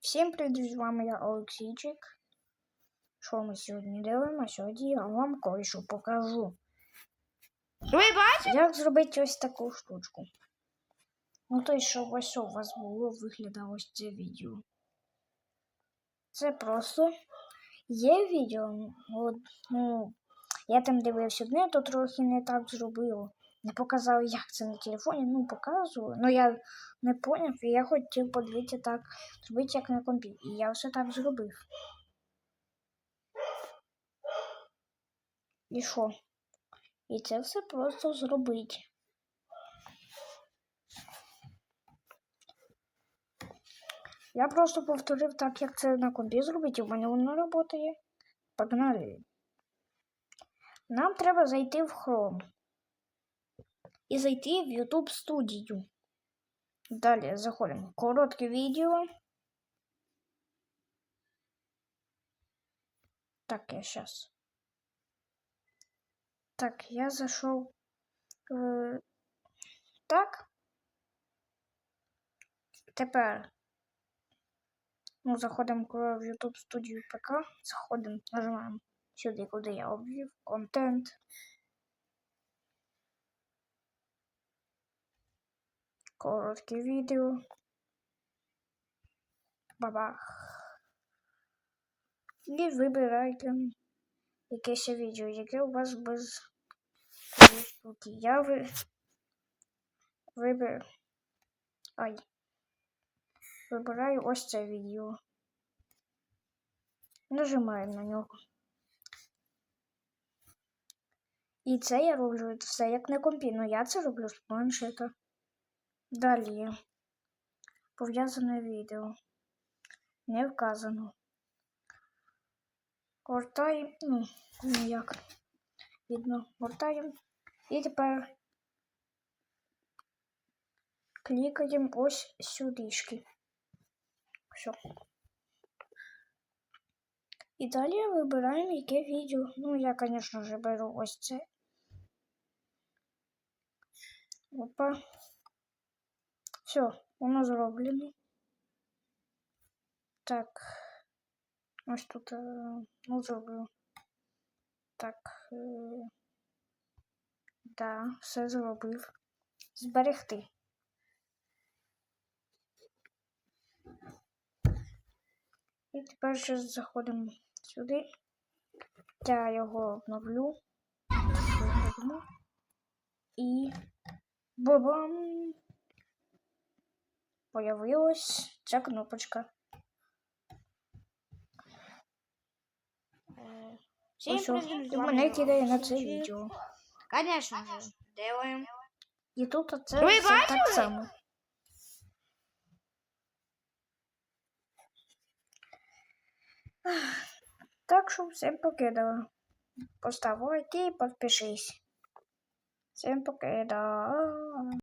Всім привіт, з вами я Олексійчик. Що ми сьогодні дивимо? Сьогодні я вам кое-що покажу. Ви бачите? Як зробити ось таку штучку? Ну, то, щоб ось у вас було виглядало ось це відео. Це просто є відео. От, ну, я там дивився одне, то трохи не так зробило. Не показав, як це на телефоні, ну показували. Ну я не поняв, і я хотів подивитися так, зробити як на компі. І я все так зробив. І що? І це все просто зробити. Я просто повторив так, як це на компі зробити, в мене воно працює. Погнали. Нам треба зайти в Chrome і зайти в YouTube студію. Далі заходимо. Коротке відео. Так, я сейчас. Так, я зашел. Так. Тепер. Ну, заходимо в YouTube студію ПК. Заходимо, нажимаємо сюди, куди я обвів. Контент. Коротке відео. Бабах. І вибирайте якесь відео, яке у вас без штуки. Я ви... виберу. Ай. Вибираю ось це відео. Нажимаємо на нього. І це я роблю все як на компі, ну я це роблю з планшета. Далі. Пов'язане відео. Не вказано. Гортаємо, ну, ніяк. Видно, гортаємо. І тепер клікаємо ось сюдишки. Все. І далі вибираємо, яке відео. Ну, я, звісно ж, беру ось це. Опа. Все, воно зроблено. Так. Ось тут, е, ну, зроблю. Так. е, Да, все зробив. Зберегти. І тепер ще заходимо сюди. Я його обновлю. І бабам! Появилась ця кнопочка. Е, Всім Ось привіт, І з вами мене я, кидає на це Олексійчик. відео. Конечно же, делаем. І тут це Ви все так бачили? само. Так що всім покидала. Постав лайк і підпишись. Всім покидала.